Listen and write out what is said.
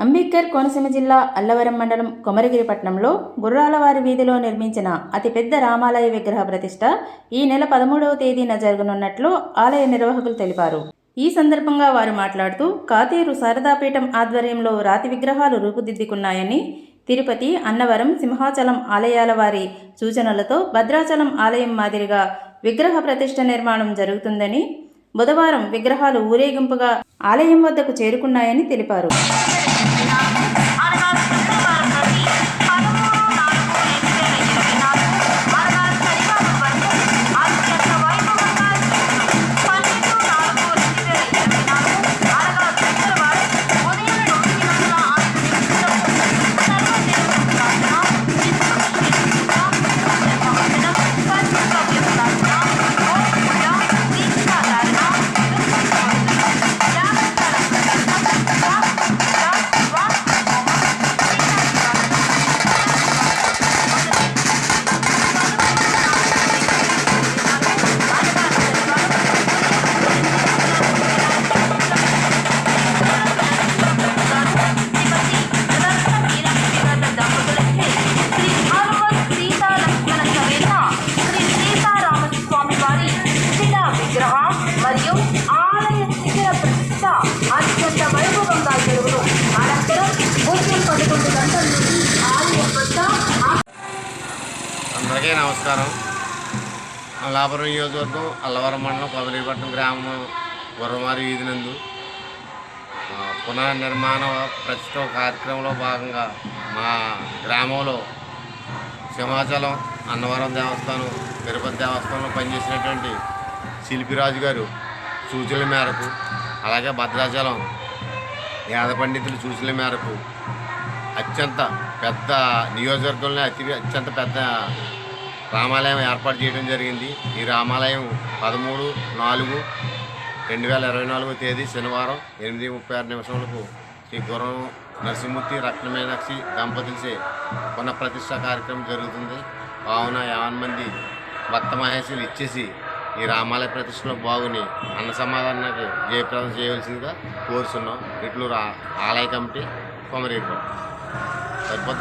అంబేద్కర్ కోనసీమ జిల్లా అల్లవరం మండలం కొమరగిరిపట్నంలో గుర్రాలవారి వీధిలో నిర్మించిన అతిపెద్ద రామాలయ విగ్రహ ప్రతిష్ట ఈ నెల పదమూడవ తేదీన జరగనున్నట్లు ఆలయ నిర్వాహకులు తెలిపారు. ఈ సందర్భంగా వారు మాట్లాడుతూ కాతేరు శారదాపీఠం ఆధ్వర్యంలో రాతి విగ్రహాలు రూపుదిద్దుకున్నాయని తిరుపతి అన్నవరం సింహాచలం ఆలయాల వారి సూచనలతో భద్రాచలం ఆలయం మాదిరిగా విగ్రహ ప్రతిష్ట నిర్మాణం జరుగుతుందని బుధవారం విగ్రహాలు ఊరేగింపుగా ఆలయం వద్దకు చేరుకున్నాయని తెలిపారు. అందరికీ నమస్కారం. అల్లాపురం నియోజకవర్గం అల్లవరం మండలం కొదలిపట్నం గ్రామం గుర్రమారి వీధి నందు. పునర్నిర్మాణ ప్రస్తుతం కార్యక్రమంలో భాగంగా మా గ్రామంలో సింహాచలం అన్నవరం దేవస్థానం తిరుపతి దేవస్థానంలో పనిచేసినటువంటి శిల్పిరాజు గారు సూచనల మేరకు అలాగే భద్రాచలం వేద పండితులు సూచనల మేరకు అత్యంత పెద్ద నియోజకవర్గంలో అతి అత్యంత పెద్ద రామాలయం ఏర్పాటు చేయడం జరిగింది. ఈ రామాలయం పదమూడు నాలుగు రెండు వేల ఇరవై నాలుగో తేదీ శనివారం ఎనిమిది ముప్పై ఆరు నిమిషములకు శ్రీ గుర్రం నరసింహూర్తి రత్నమీనాక్షి దంపతులచే పునఃప్రతిష్ట కార్యక్రమం జరుగుతుంది. కావున యావన్ మంది భక్త మహేశ్వరులు ఇచ్చేసి ఈ రామాలయ ప్రతిష్టలో బాగుని అన్న సమాధానానికి జయప్రదం చేయవలసిందిగా కోరుతున్నాం ఇట్లు ఆలయ కమిటీ కొమరీపం సరిపోతుంది